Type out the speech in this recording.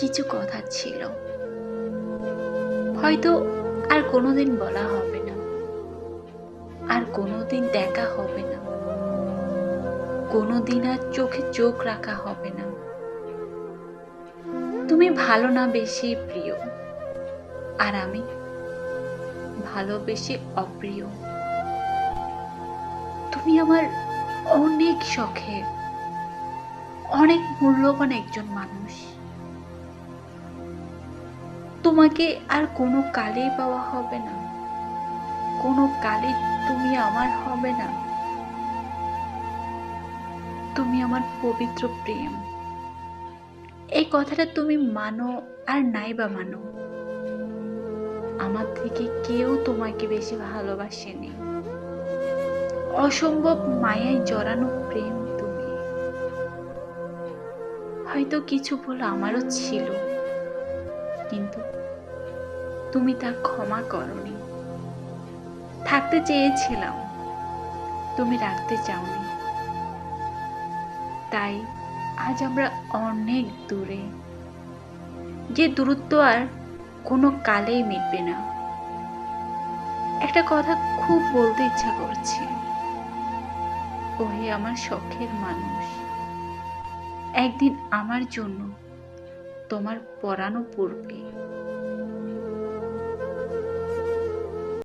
কিছু কথা ছিল। হয়তো আর কোনোদিন বলা হবে না। আর কোনোদিন দেখা হবে না। কোনোদিন আর চোখে চোখ রাখা হবে না। তুমি ভালো না বেশি প্রিয়। আর আমি ভালোবেসে অপ্রিয়। তুমি আমার অনেক শখের অনেক মূল্যবান একজন মানুষ। তোমাকে আর কোনো কালেই পাওয়া হবে না। কোনো কালে তুমি আমার হবে না। তুমি আমার পবিত্র প্রেম। এই কথাটা তুমি মানো আর নাই বা মানো। আমার থেকে কেউ তোমাকে বেশি ভালোবাসেনি। অসম্ভব মায়ায় জড়ানো প্রেম তুমি। হয়তো কিছু ভুল আমারও ছিল, কিন্তু তুমি তা ক্ষমা করনি। থাকতে চেয়েছিলাম, তুমি রাখতে চাওনি। তাই আজ আমরা অনেক দূরে। যে দূরত্ব আর কোনো কালেই মিটবে না। একটা কথা খুব বলতে ইচ্ছা করছে। ওহে আমার শখের মানুষ, একদিন আমার জন্য তোমার পরানো পড়বে